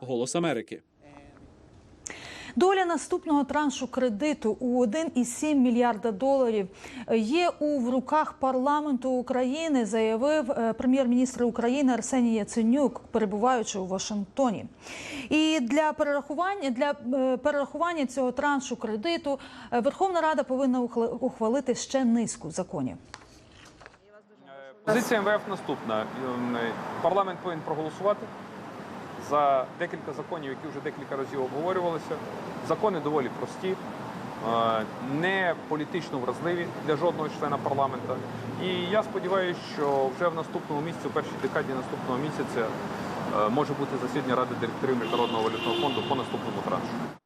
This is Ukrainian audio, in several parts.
Голос Америки. Доля наступного траншу кредиту у 1,7 мільярда доларів є у в руках парламенту України, заявив е, прем'єр-міністр України Арсеній Яценюк, перебуваючи у Вашингтоні. І для перерахування для е, перерахування цього траншу кредиту е, Верховна Рада повинна ухвалити ще низку законів. Позиція МВФ наступна. Ем, Парламент повинен проголосувати за декілька законів, які вже декілька разів обговорювалися. Закони доволі прості, е, не політично вразливі для жодного члена парламента. І я сподіваюся, що вже в наступному місяці, у першій декаді наступного місяця, е, може бути засідання Ради директорів Міжнародного валютного фонду по наступному траншу.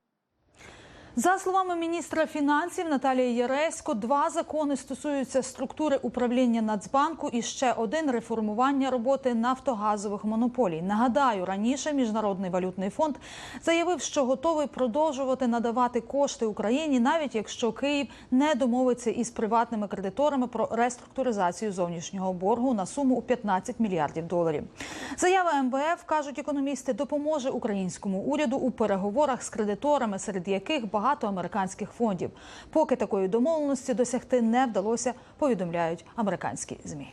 За словами міністра фінансів Наталії Яресько, два закони стосуються структури управління Нацбанку і ще один реформування роботи нафтогазових монополій. Нагадаю, раніше міжнародний валютний фонд заявив, що готовий продовжувати надавати кошти Україні, навіть якщо Київ не домовиться із приватними кредиторами про реструктуризацію зовнішнього боргу на суму у 15 мільярдів доларів. Заява МВФ кажуть економісти допоможе українському уряду у переговорах з кредиторами, серед яких багато американських фондів. Поки такої домовленості досягти не вдалося, повідомляють американські змі.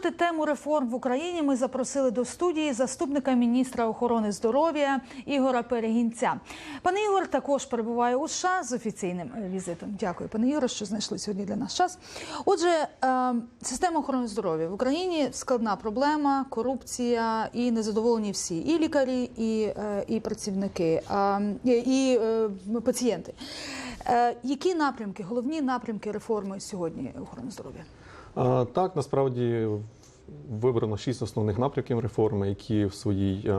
Продовжити тему реформ в Україні ми запросили до студії заступника міністра охорони здоров'я Ігора Перегінця. Пане Ігор також перебуває у США з офіційним е, візитом. Дякую, пане Ігоре, що знайшли сьогодні для нас час. Отже, е, система охорони здоров'я в Україні складна проблема, корупція і незадоволені всі, і лікарі, і, е, і працівники, і, е, пацієнти. Які напрямки, головні напрямки реформи сьогодні охорони здоров'я? Так, насправді вибрано шість основних напрямків реформи, які в своїй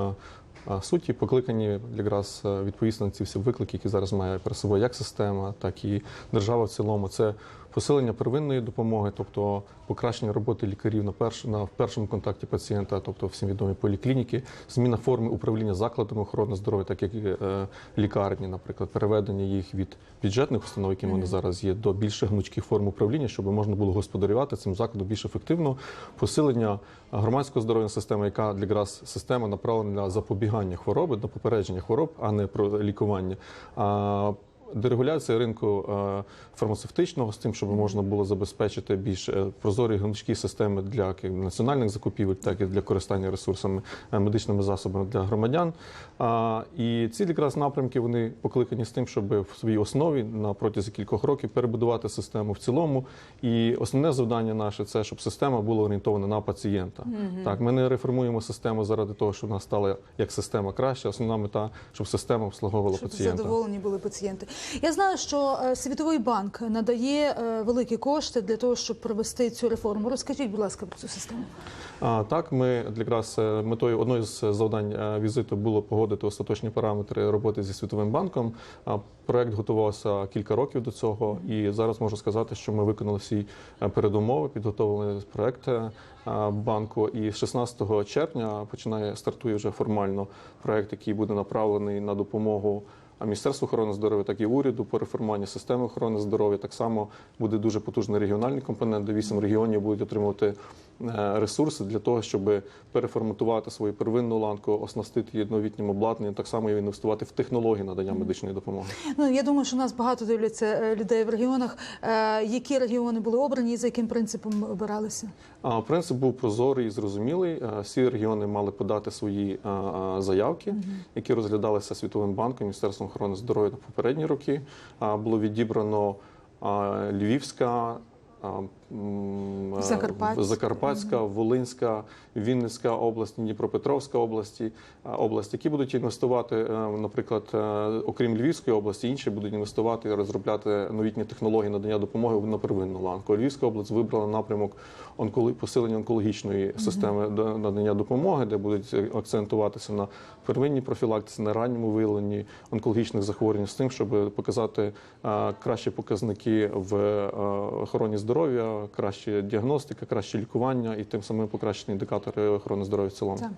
суті покликані якраз відповісти на ці всі виклики, які зараз має перед собою як система, так і держава в цілому. Це посилення первинної допомоги, тобто покращення роботи лікарів на перш, на першому контакті пацієнта, тобто всім відомі поліклініки, зміна форми управління закладами охорони здоров'я, так як е, лікарні, наприклад, переведення їх від бюджетних установ, які вони зараз є, до більш гнучких форм управління, щоб можна було господарювати цим закладом більш ефективно, посилення громадської здоров'я системи, яка для якраз система направлена на запобігання хвороби, на попередження хвороб, а не про лікування. Дерегуляція ринку е, фармацевтичного з тим, щоб можна було забезпечити більш е, прозорі гнучкі системи для національних закупівель, так і для користання ресурсами е, медичними засобами для громадян. І ці якраз напрямки вони покликані з тим, щоб в своїй основі на протязі кількох років перебудувати систему в цілому. І основне завдання наше це щоб система була орієнтована на пацієнта. Так, ми не реформуємо систему заради того, щоб вона стала як система краще. Основна мета, щоб система обслуговувала щоб пацієнта. задоволені були пацієнти. Я знаю, що е, Світовий банк надає е, великі кошти для того, щоб провести цю реформу. Розкажіть, будь ласка, про цю систему. Так, ми якраз е, метою одної з завдань візиту було погодити остаточні параметри роботи зі світовим банком. Проект готувався кілька років до цього, і зараз можу сказати, що ми виконали всі передумови, підготовили проект банку. І 16 червня починає стартує вже формально проект, який буде направлений на допомогу. А Міністерство охорони здоров'я, так і уряду по реформуванню системи охорони здоров'я. Так само буде дуже потужний регіональний компонент, де вісім регіонів будуть отримувати е, ресурси для того, щоб переформатувати свою первинну ланку, оснастити її новітнім обладнанням, так само і інвестувати в технології надання медичної допомоги. Ну я думаю, що нас багато дивляться е, людей в регіонах. Е, Які регіони були обрані і за яким принципом обиралися? А принцип був прозорий і зрозумілий. Всі регіони мали подати свої заявки, які розглядалися Світовим банком, Міністерством охорони здоров'я на попередні роки. Було відібрано Львівська. Е, Закарпатська. Закарпатська, Волинська, Вінницька область, Дніпропетровська області, а, область, які будуть інвестувати, е, наприклад, е, окрім Львівської області, інші будуть інвестувати і розробляти новітні технології надання допомоги на первинну ланку. Львівська область вибрала напрямок онколи- посилення онкологічної системи надання допомоги, де будуть акцентуватися на первинній профілактиці, на ранньому виявленні онкологічних захворювань з тим, щоб показати е, кращі показники в е, охороні здоров'я краща діагностика, краще лікування і тим самим покращені індикатори охорони здоров'я в цілому. Так.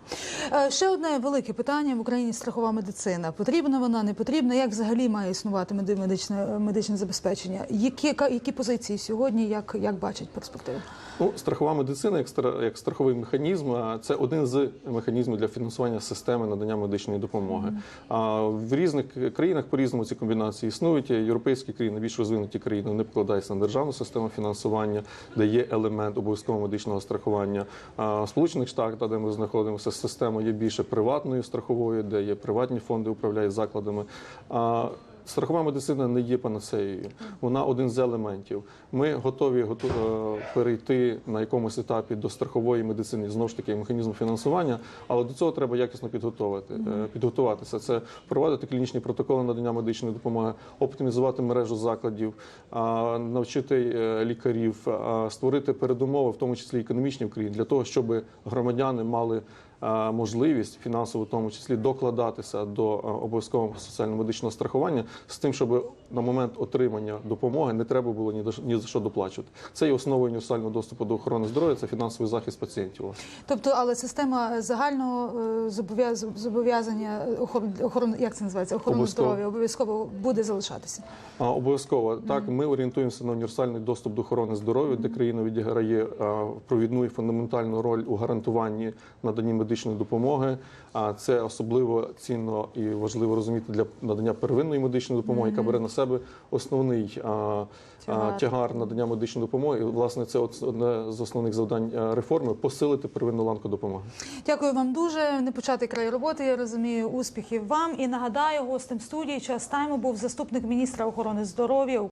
Е, Ще одне велике питання в Україні страхова медицина. Потрібна вона, не потрібна? Як взагалі має існувати меди- медичне, медичне забезпечення? Які, які позиції сьогодні, як, як бачать перспективи? Ну, страхова медицина як, як страховий механізм це один з механізмів для фінансування системи надання медичної допомоги. А в різних країнах по-різному ці комбінації існують. Європейські країни, більш розвинуті країни, вони покладаються на державну систему фінансування, де є елемент обов'язкового медичного страхування. В Сполучених Штатах, де ми знаходимося, система є більше приватною страховою, де є приватні фонди, управляють закладами. Страхова медицина не є панацеєю, вона один з елементів. Ми готові е, перейти на якомусь етапі до страхової медицини, знову ж таки механізму фінансування, але до цього треба якісно підготувати, е, підготуватися. Це впровадити клінічні протоколи надання медичної допомоги, оптимізувати мережу закладів, навчити е, лікарів, створити передумови, в тому числі економічні в країні, для того, щоб громадяни мали можливість фінансово, в тому числі, докладатися до е, обов'язкового соціально-медичного страхування з тим, щоб на момент отримання допомоги не треба було ні до ні за що доплачувати. Це є основою універсального доступу до охорони здоров'я, це фінансовий захист пацієнтів. Тобто, але система загального е, зобов'яз- зобов'язання охорони, як це називається, охорони здоров'я обов'язково буде залишатися. А, Обов'язково так. Ми орієнтуємося на універсальний доступ до охорони здоров'я, де країна відіграє провідну і фундаментальну роль у гарантуванні наданні медичної допомоги. А це особливо цінно і важливо розуміти для надання первинної медичної допомоги, яка бере на себе основний Тягар. тягар надання медичної допомоги. І, власне, це одне з основних завдань реформи посилити первинну ланку допомоги. Дякую вам дуже. Не початий край роботи. Я розумію. Успіхів вам. І нагадаю, гостем студії час тайму був заступник міністра охорони здоров'я